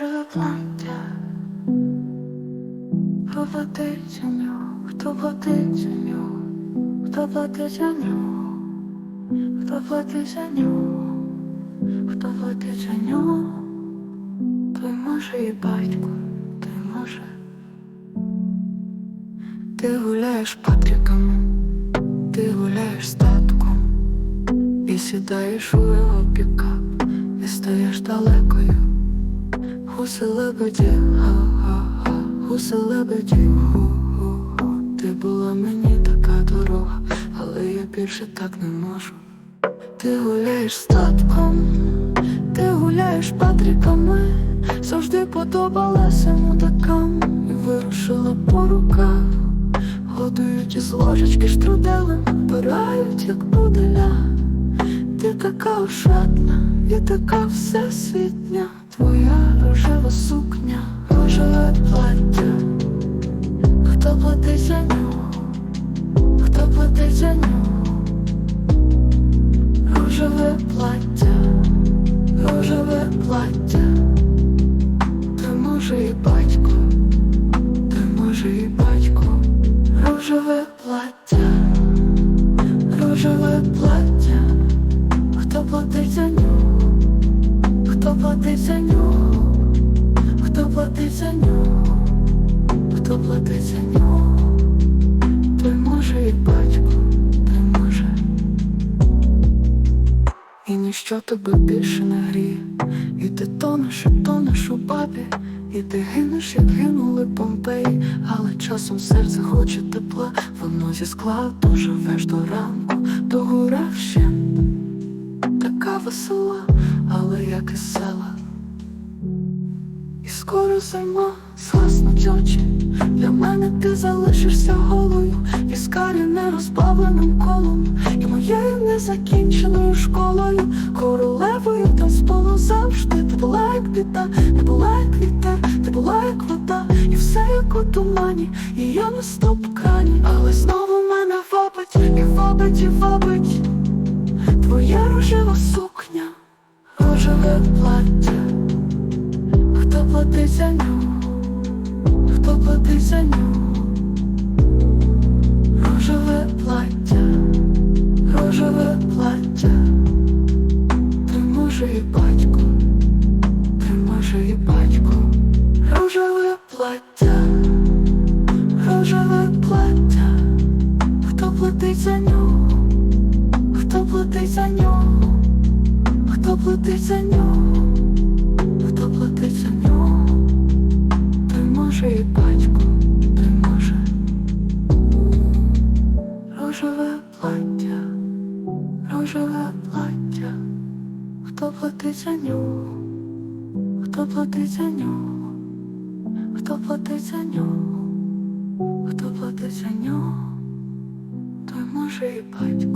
рожеве плаття, хто платить за нього, хто платить за нього, хто платить за нього, хто платить за нього, хто платить за нього, той може і батько, той може. Ти гуляєш патриками, ти гуляєш статком, і сідаєш у його пікап, і стаєш далекою. Гуси лебеді, га-га-га, гуси лебеді, гу-гу-гу. Ти була мені така дорога, але я більше так не можу. Ти гуляєш статком, ти гуляєш патриками, завжди подобалася мудакам і вирушила по руках. Годують із ложечки штруделем, вбирають, як пуделя. Ти така ошатна, і така всесвітня, плаття. та може і батько, та може і батько, рожеве плаття, рожеве плаття. Хто платить за нього? Хто платить за нього? Хто платить за нього? Ніщо тебе більше не гріє, і ти тонеш, і тонеш у бабі, і ти гинеш, як гинули Помпеї, але часом серце хоче тепла, воно зі скла доживеш до ранку, до гора ще. Така весела, але як і села. І скоро зима згаснуть очі. Для мене ти залишишся голою, віскарі нерозбавленим колом, і моєю незакінченою школою, була не була як вітер, ти була як вода, і все як у тумані, і я на стопкані, але знову мене вабить, і вабить, і вабить. Твоя рожева сукня, рожеве плаття, хто платить за нього, рожеве плаття, рожеве плаття, хто платить за нього. Хто платить за нього? Хто платить за нього? Хто платить за нього? Той може і батько, той може. Рожеве плаття, рожеве плаття. Хто платить за нього? Хто платить за нього? Хто платить за нього? Хто платить за нього? Той може і батько.